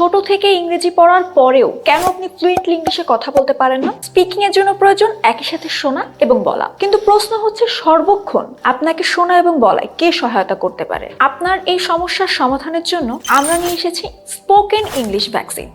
ছোট থেকে ইংরেজি পড়ার পরেও কেন আপনি ফ্লুয়েন্টলি ইংলিশে কথা বলতে পারেন না? স্পিকিং এর জন্য প্রয়োজন একই সাথে শোনা এবং বলা। কিন্তু প্রশ্ন হচ্ছে সর্বক্ষণ আপনাকে শোনা এবং বলায় কে সহায়তা করতে পারে? আপনার এই সমস্যার সমাধানের জন্য আমরা নিয়ে এসেছি স্পোকেন ইংলিশ ভ্যাকসিন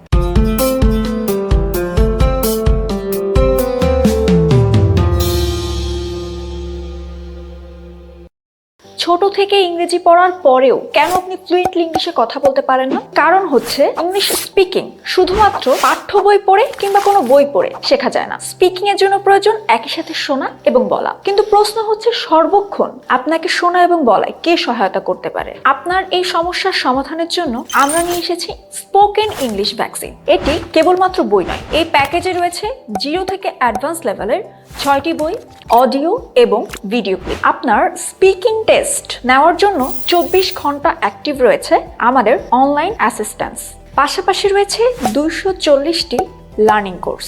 ছোট থেকে ইংরেজি পড়ার পরেও কেন আপনি ফ্লুয়েন্টলি ইংলিশে কথা বলতে পারেন না? কারণ হচ্ছে ইংলিশ স্পিকিং শুধুমাত্র পাঠ্য বই পড়ে কিংবা কোনো বই পড়ে শেখা যায় না। স্পিকিং এর জন্য প্রয়োজন একই সাথে শোনা এবং বলা। কিন্তু প্রশ্ন হচ্ছে সর্বক্ষণ আপনাকে শোনা এবং বলায় কে সহায়তা করতে পারে? আপনার এই সমস্যার সমাধানের জন্য আমরা নিয়ে এসেছি স্পোকেন ইংলিশ ভ্যাকসিন এটি কেবলমাত্র বই নয়, এই প্যাকেজে রয়েছে জিরো থেকে অ্যাডভান্স লেভেলের ছয়টি বই অডিও এবং ভিডিও ক্লিপ আপনার স্পিকিং টেস্ট নেওয়ার জন্য চব্বিশ ঘণ্টা অ্যাক্টিভ রয়েছে আমাদের অনলাইন অ্যাসিস্ট্যান্স পাশাপাশি রয়েছে দুইশো চল্লিশটি লার্নিং কোর্স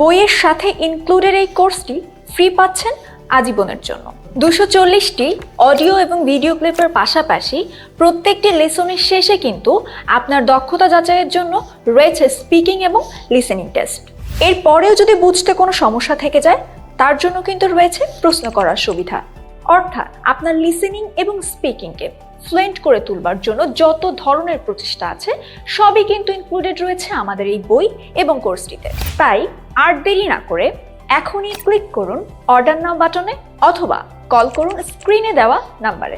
বইয়ের সাথে ইনক্লুডেড এই কোর্সটি ফ্রি পাচ্ছেন আজীবনের জন্য। দুশো চল্লিশটি অডিও এবং ভিডিও ক্লিপের পাশাপাশি প্রত্যেকটি লেসনের শেষে কিন্তু আপনার দক্ষতা যাচাইয়ের জন্য রয়েছে স্পিকিং এবং লিসেনিং টেস্ট এরপরেও যদি বুঝতে কোনো সমস্যা থেকে যায়, তার জন্য কিন্তু রয়েছে প্রশ্ন করার সুবিধা। অর্থাৎ আপনার লিসেনিং এবং স্পিকিংকে ফ্লুয়েন্ট করে তুলবার জন্য যত ধরনের প্রচেষ্টা আছে, সবই কিন্তু ইনক্লুডেড রয়েছে আমাদের এই বই এবং কোর্সটিতে তাই আর দেরি না করে এখনই ক্লিক করুন অর্ডার নাও বাটনে অথবা কল করুন স্ক্রিনে দেওয়া নাম্বারে